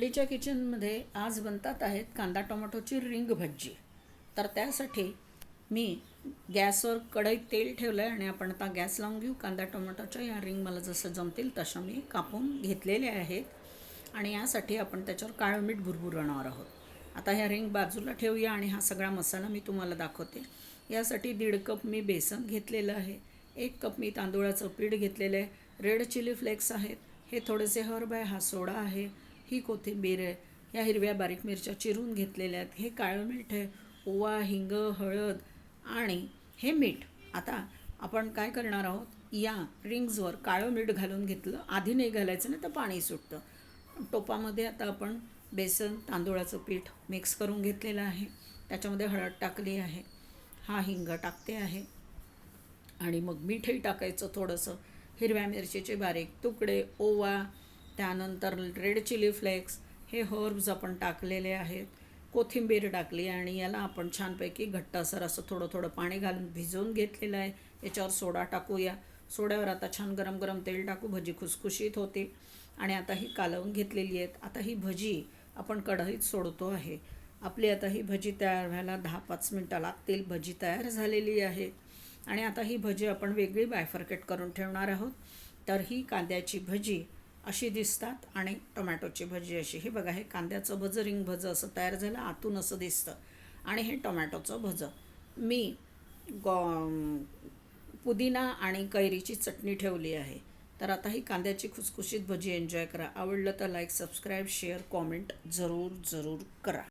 आपलीच्या किचनमध्ये आज बनतात आहेत कांदा टोमॅटोची रिंग भजी तर त्यासाठी मी गॅसवर कढईत तेल ठेवलं आहे आणि आपण आता गॅस लावून घेऊ. कांदा टोमॅटोच्या या रिंग मला जसं जमतील तशा मी कापून घेतलेले आहेत. आणि यासाठी आपण त्याच्यावर काळं मीठ भुरभुरणार आहोत. आता ह्या रिंग बाजूला ठेवूया आणि हा सगळा मसाला मी तुम्हाला दाखवते. यासाठी दीड कप मी बेसन घेतलेलं आहे. एक कप मी तांदूळाचं पीठ घेतलेलं आहे. रेड चिली फ्लेक्स आहेत. हे थोडेसे हर्ब आहे. हा सोडा आहे. ही कोथिंबीर आहे या हिरव्या बारीक मिरच्या चिरून घेतलेल्या आहेत हे काळं मीठ आहे. ओवा हिंग हळद आणि हे मीठ. आता आपण काय करणार आहोत? या रिंग्सवर काळं मीठ घालून घेतलं. आधी नाही घालायचं नाही तर पाणी सुटतं. टोपामध्ये आता आपण बेसन तांदूळाचं पीठ मिक्स करून घेतलेलं आहे. त्याच्यामध्ये हळद टाकली आहे. हा हिंग टाकते आहे. आणि मग मीठही टाकायचं थोडंसं. हिरव्या मिरचीचे बारीक तुकडे ओवा त्यानंतर रेड चिली फ्लेक्स हे हर्ब्स आपण टाकलेले आहेत. कोथिंबीर टाकली आणि याला आपण छानपैकी घट्टासर असं थोडं थोडं पाणी घालून भिजवून घेतलेलं आहे. याच्यावर सोडा टाकूया. सोड्यावर आता छान गरम गरम तेल टाकू. भजी खुसखुशीत होते. आणि आता ही कालवून घेतलेली आहेत. आता ही भजी आपण कढईत सोडतो आहे. आपली आता ही भजी तयार व्हायला दहा पाच मिनटं लागतील. भजी तयार झालेली आहे. आणि आता ही भजी आपण वेगळी बायफर्केट करून ठेवणार आहोत. तर ही कांद्याची भजी अशी दिसतात आणि टोमॅटोची भजी अशी. हे बघा हे कांद्याचं भजं रिंग भजं असं तयार झालं आतून असं दिसतं. आणि हे टोमॅटोचं भजं. मी गॉ पुदिना आणि कैरीची चटणी ठेवली आहे. तर आता ही कांद्याची खुसखुशीत भजी एन्जॉय करा. आवडलं तर लाईक सबस्क्राईब शेअर कॉमेंट जरूर जरूर करा.